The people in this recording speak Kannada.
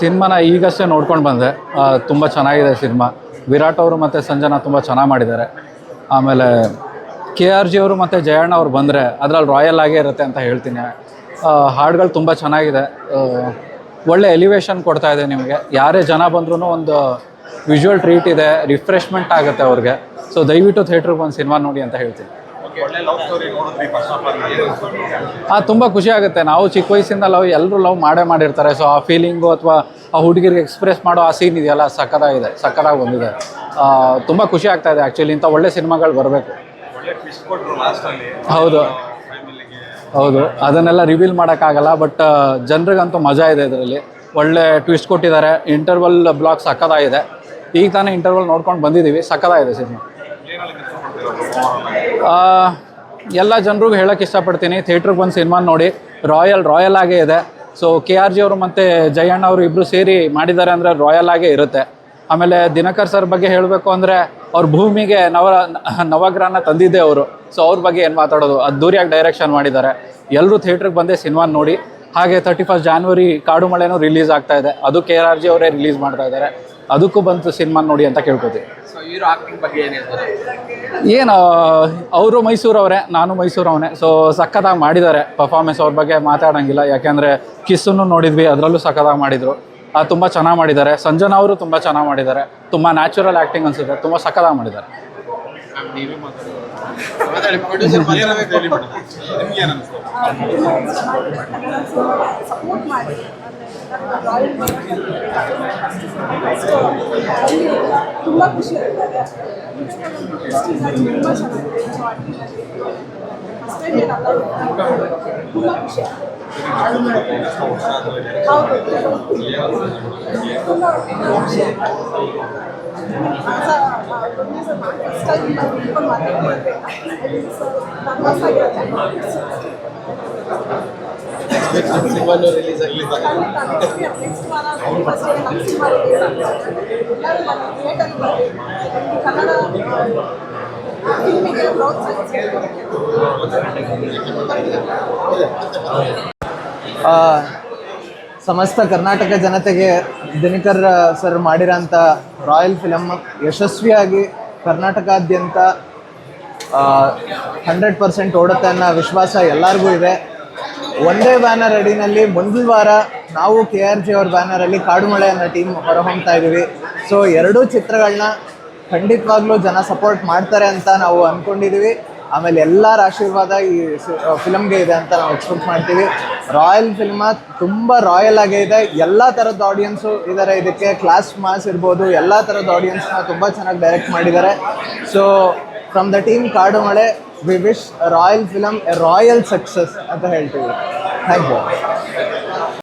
ಸಿನಿಮಾನ ಈಗಷ್ಟೇ ನೋಡ್ಕೊಂಡು ಬಂದೆ. ತುಂಬ ಚೆನ್ನಾಗಿದೆ ಸಿನಿಮಾ. ವಿರಾಟ್ ಅವರು ಮತ್ತು ಸಂಜನಾ ತುಂಬ ಚೆನ್ನಾಗಿ ಮಾಡಿದ್ದಾರೆ. ಆಮೇಲೆ ಕೆ ಆರ್ ಜಿ ಅವರು ಮತ್ತು ಜಯಣ್ಣ ಅವರು ಬಂದರೆ ಅದರಲ್ಲಿ ರಾಯಲ್ ಆಗೇ ಇರುತ್ತೆ ಅಂತ ಹೇಳ್ತೀನಿ. ಹಾಡುಗಳು ತುಂಬ ಚೆನ್ನಾಗಿದೆ. ಒಳ್ಳೆ ಎಲಿವೇಶನ್ ಕೊಡ್ತಾ ಇದೆ ನಿಮಗೆ. ಯಾರೇ ಜನ ಬಂದ್ರೂ ಒಂದು ವಿಜುವಲ್ ಟ್ರೀಟ್ ಇದೆ, ರಿಫ್ರೆಶ್ಮೆಂಟ್ ಆಗುತ್ತೆ ಅವ್ರಿಗೆ. ಸೊ ದಯವಿಟ್ಟು ಥಿಯೇಟ್ರಿಗೆ ಒಂದು ಸಿನಿಮಾ ನೋಡಿ ಅಂತ ಹೇಳ್ತೀನಿ. ಒಳ್ಳೆ ಲವ್ ಸ್ಟೋರಿ ನೋಡಿದ್ವಿ ಫಸ್ಟ್ ಆಫ್ ಆಲ್ ಆ ತುಂಬ ಖುಷಿ ಆಗುತ್ತೆ. ನಾವು ಚಿಕ್ಕ ವಯಸ್ಸಿಂದ ಲವ್ ಎಲ್ಲರೂ ಲವ್ ಮಾಡೇ ಮಾಡಿರ್ತಾರೆ. ಸೊ ಆ ಫೀಲಿಂಗು ಅಥವಾ ಆ ಹುಡುಗಿರಿಗೆ ಎಕ್ಸ್ಪ್ರೆಸ್ ಮಾಡೋ ಆ ಸೀನ್ ಇದೆಯಲ್ಲ ಸಕ್ಕತ್ತಾಗಿದೆ ಸಕ್ಕದಾಗಿ ಬಂದಿದೆ. ತುಂಬ ಖುಷಿ ಆಗ್ತಾ ಇದೆ ಆ್ಯಕ್ಚುಲಿ ಇಂಥ ಒಳ್ಳೆ ಸಿನಿಮಾಗಳು ಬರಬೇಕು. ಒಳ್ಳೆ ಟ್ವಿಸ್ಟ್ ಕೊಟ್ರು ಲಾಸ್ಟ್ ಅಲ್ಲಿ. ಹೌದು. ಫ್ಯಾಮಿಲಿಗೆ ಹೌದು. ಅದನ್ನೆಲ್ಲ ರಿವೀಲ್ ಮಾಡೋಕ್ಕಾಗಲ್ಲ ಬಟ್ ಜನರಿಗಂತೂ ಮಜಾ ಇದೆ ಇದರಲ್ಲಿ. ಒಳ್ಳೆ ಟ್ವಿಸ್ಟ್ ಕೊಟ್ಟಿದ್ದಾರೆ. ಇಂಟರ್ವಲ್ ಬ್ಲಾಕ್ ಸಕ್ಕದಾಗಿದೆ ಈಗ ತಾನೇ ಇಂಟರ್ವಲ್ ನೋಡ್ಕೊಂಡು ಬಂದಿದ್ದೀವಿ. ಸಕ್ಕದಾಗಿದೆ ಸಿನಿಮಾ. ಎಲ್ಲ ಜನರಿಗೂ ಹೇಳೋಕ್ಕೆ ಇಷ್ಟಪಡ್ತೀನಿ. ಥಿಯೇಟ್ರಿಗೆ ಬಂದು ಸಿನಿಮಾ ನೋಡಿ. ರಾಯಲ್ ರಾಯಲ್ ಆಗೇ ಇದೆ. ಸೊ ಕೆ ಆರ್ ಜಿ ಅವರು ಮತ್ತು ಜಯಣ್ಣ ಅವರು ಇಬ್ಬರು ಸೇರಿ ಮಾಡಿದ್ದಾರೆ ಅಂದರೆ ರಾಯಲ್ ಆಗೇ ಇರುತ್ತೆ. ಆಮೇಲೆ ದಿನಕರ್ ಸರ್ ಬಗ್ಗೆ ಹೇಳಬೇಕು ಅಂದರೆ ಅವ್ರ ಭೂಮಿಗೆ ನವ, ನವಗ್ರಹನ ತಂದಿದ್ದೆ ಅವರು. ಸೊ ಅವ್ರ ಬಗ್ಗೆ ಏನು ಮಾತಾಡೋದು? ಅದ್ದೂರಿಯಾಗಿ ಡೈರೆಕ್ಷನ್ ಮಾಡಿದ್ದಾರೆ. ಎಲ್ಲರೂ ಥಿಯೇಟ್ರಿಗೆ ಬಂದೇ ಸಿನಿಮಾ ನೋಡಿ. ಹಾಗೆ ತರ್ಟಿ ಫಸ್ಟ್ ಜಾನ್ವರಿ ಕಾಡು ಮಳೆನೂ ರಿಲೀಸ್ ಆಗ್ತಾ ಇದೆ. ಅದು ಕೆ ಆರ್ ಜಿ ಅವರೇ ರಿಲೀಸ್ ಮಾಡ್ತಾ ಇದ್ದಾರೆ. ಅದಕ್ಕೂ ಬಂತು ಸಿನಿಮಾ ನೋಡಿ ಅಂತ ಕೇಳ್ಕೊತೀವಿ ಸೊ ಹೀರೋ ಆಕ್ಟಿಂಗ್ ಬಗ್ಗೆ ಏನು ಹೇಳ್ತಾರೆ? ಏನು ಅವರು ಮೈಸೂರವರೇ ನಾನು ಮೈಸೂರವನೇ ಸೊ ಸಖತ್ತಾಗಿ ಮಾಡಿದ್ದಾರೆ. ಪರ್ಫಾರ್ಮೆನ್ಸ್ ಅವ್ರ ಬಗ್ಗೆ ಮಾತಾಡೋಂಗಿಲ್ಲ. ಯಾಕೆಂದರೆ ಕಿಸ್ಸನ್ನು ನೋಡಿದ್ವಿ ಅದರಲ್ಲೂ ಸಖತ್ತಾಗಿ ಮಾಡಿದರು. ತುಂಬ ಚೆನ್ನಾಗಿ ಮಾಡಿದ್ದಾರೆ. ಸಂಜನಾ ಅವರು ತುಂಬ ಚೆನ್ನಾಗಿ ಮಾಡಿದ್ದಾರೆ. ತುಂಬ ನ್ಯಾಚುರಲ್ ಆ್ಯಕ್ಟಿಂಗ್ ಅನಿಸುತ್ತೆ. ತುಂಬ ಸಖತ್ತಾಗಿ ಮಾಡಿದ್ದಾರೆ. ನೀವೇ ಮಾತಾಡಿ ಪ್ರೊಡ್ಯೂಸರ್ ಏನಾಗುತ್ತೆ ಹೇಳಿ ಮೇಡಮ್ ನಿಮ್ಗೆ ಏನು ಅನಿಸ್ತು ಸಪೋರ್ಟ್ ಮಾಡಿ ತುಂಬ ಖುಷಿ ಆಗ್ತದೆ ತುಂಬ ಚೆನ್ನಾಗಿದೆ ಫಸ್ಟ್ ಟೈಮ್ ಏನಲ್ಲ ತುಂಬ ಖುಷಿ ಹೌದು ತುಂಬ ಖುಷಿ ಫಸ್ಟ್ ಟೈಮ್ ಇಟ್ಕೊಂಡು ಮಾತಾಡ್ತಿದ್ದೆ ನರ್ವಸ್ ಆಗಿರುತ್ತೆ ಸಿನಿಮಾನು ಸಮಸ್ತ ಕರ್ನಾಟಕ ಜನತೆಗೆ ದಿನಕರ್ ಸರ್ ಮಾಡಿರೋಂಥ ರಾಯಲ್ ಫಿಲಮ್ ಯಶಸ್ವಿಯಾಗಿ ಕರ್ನಾಟಕಾದ್ಯಂತ ಹಂಡ್ರೆಡ್ ಪರ್ಸೆಂಟ್ ಓಡುತ್ತೆ ಅನ್ನೋ ವಿಶ್ವಾಸ ಎಲ್ಲರಿಗೂ ಇದೆ. ಒಂದೇ ಬ್ಯಾನರ್ ಅಡಿನಲ್ಲಿ ಮುಂದಿನ ವಾರ ನಾವು ಕೆ ಆರ್ ಜಿ ಅವ್ರ ಬ್ಯಾನರಲ್ಲಿ ಕಾಡುಮಳೆ ಅನ್ನೋ ಟೀಮ್ ಹೊರಹೊಮ್ತಾ ಇದ್ದೀವಿ ಸೊ ಎರಡೂ ಚಿತ್ರಗಳನ್ನ ಖಂಡಿತವಾಗ್ಲೂ ಜನ ಸಪೋರ್ಟ್ ಮಾಡ್ತಾರೆ ಅಂತ ನಾವು ಅಂದ್ಕೊಂಡಿದ್ದೀವಿ ಆಮೇಲೆ ಎಲ್ಲರ ಆಶೀರ್ವಾದ ಈ ಫಿಲಮ್ಗೆ ಇದೆ ಅಂತ ನಾವು ಎಕ್ಸ್ಪೆಕ್ಟ್ ಮಾಡ್ತೀವಿ. ರಾಯಲ್ ಫಿಲ್ಮ ತುಂಬ ರಾಯಲ್ ಆಗೇ ಇದೆ. ಎಲ್ಲ ಥರದ ಆಡಿಯನ್ಸು ಇದ್ದಾರೆ ಇದಕ್ಕೆ ಕ್ಲಾಸ್ ಮಾಸ್ ಇರ್ಬೋದು. ಎಲ್ಲ ಥರದ ಆಡಿಯನ್ಸ್ನ ತುಂಬ ಚೆನ್ನಾಗಿ ಡೈರೆಕ್ಟ್ ಮಾಡಿದ್ದಾರೆ ಸೊ ಫ್ರಮ್ ದ ಟೀಮ್ ಕಾಡು ಮಳೆ we wish royal film a royal success ಅಂತ ಹೇಳ್ತೀವಿ. Thank you